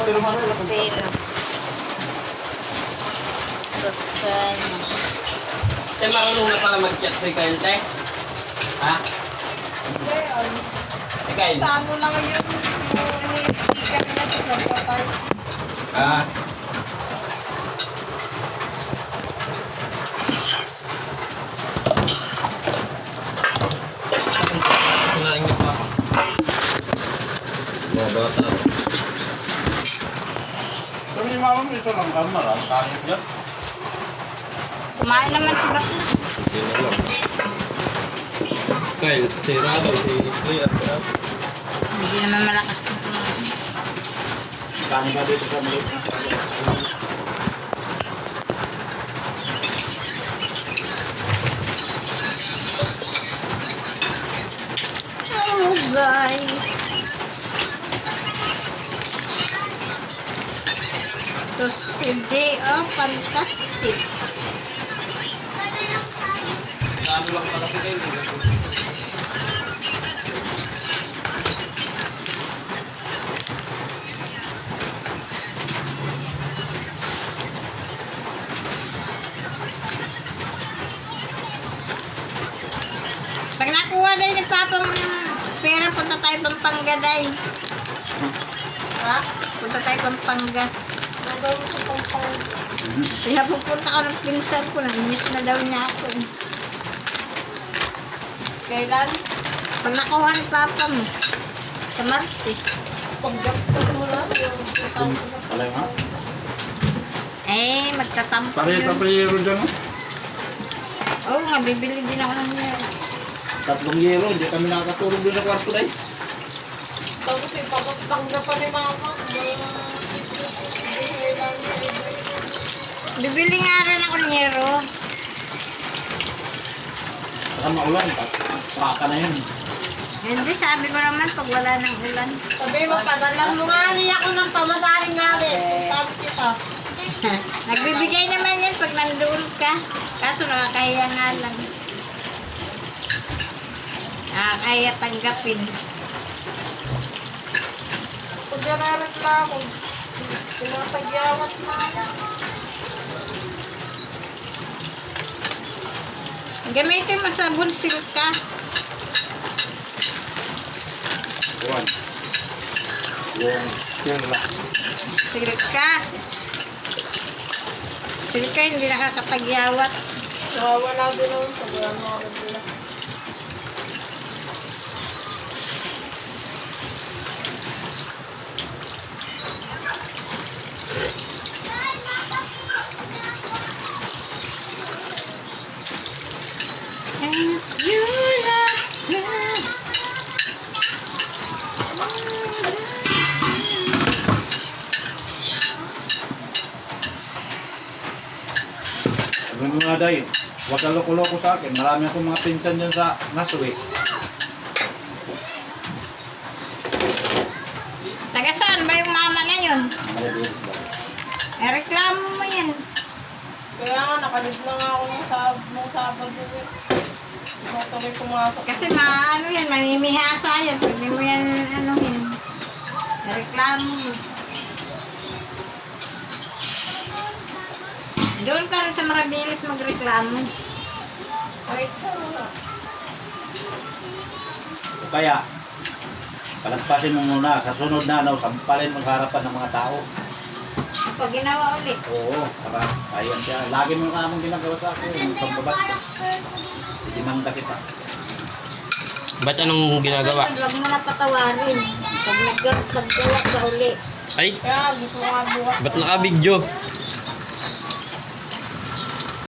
Sino? Rosana. Te, marunong na pala mag-chat si Kyle, te? Ha? Hindi, ano. Si Kyle? Sa ano lang yun, yung ini-sticker niya, tapos nagpapay. Ah. Mga bata. Ni mama mo ito lang kamera. Kanin dyan. Kumain naman si Bakla. Sige na lang. Kyle, sira daw si Kuya. Hindi naman malakas. Kanin ka dito sa. Oh, guys. To today, oh, fantastic. Ano lang pala Kyle. Pag nakuha na ni Papa mo ng pera, punta tayo Pampanga, day. Ha? Punta tayo Pampanga. Nagawin ko pang pang. Kaya pupunta ako ng pinsan ko, namiss na daw niya ako. eh. Kailan? Pag nakuha ni Papa mo, sa Martes. Paggastos mo lang. Yung Yung Alay nga. Eh, magtatampo yun. payero dyan. oh. Oo nga, bibili din ako ng yero. Tatlong yero. Hindi kami nakakatulog doon sa kwarto dahil. Tapos ipapapangga pa ni mama. Bibili nga rin ako ng yero. Saka maulan. Paka na yun. Hindi, sabi ko naman pag wala ng ulan. Sabi mo, padalan mo nga niya ako ng pamasahin nga rin. Sabi kita. Nagbibigay naman yan pag nandoon ka. Kaso nakakahiya nga lang. Nakakahiya tanggapin. Kung nare-reklamo, pinapagyawan mo nga. Gamitin mo sabon silka. Buwan. Yung yun lang. Silka. Silka hindi nakakapagyawat. Nawawala din naman sa wala mo ako Sabi mo nga dahil. Huwag ka loko-loko sa akin. Marami akong mga pinsan dyan sa Naswi. Taga saan ba yung mama ngayon? Ba? Eh, reklamo mo yan. Kaya nga, nakalib lang ako ng sab nung Sabado. eh. Matuloy pumasok. Kasi maano yan, mamimihasa yan. Pwede mo yan, ano yun. Reklamo mo. Doon ka rin sa Marabilis magreklamo. Wait ka muna. Kaya, palagpasin mo muna. Sa sunod na, no, sampalin mo sa harapan ng mga tao. Pag ginawa ulit. Oo, para ayan siya. Lagi mo nga among ginagawa sa akin. Yung pagbabasta. Dinangda kita. Ba't anong ginagawa? Huwag mo na patawarin. Pag nag- naggawa ka uli. Ay, Kaya gusto ko nga bukas. ba't naka-video?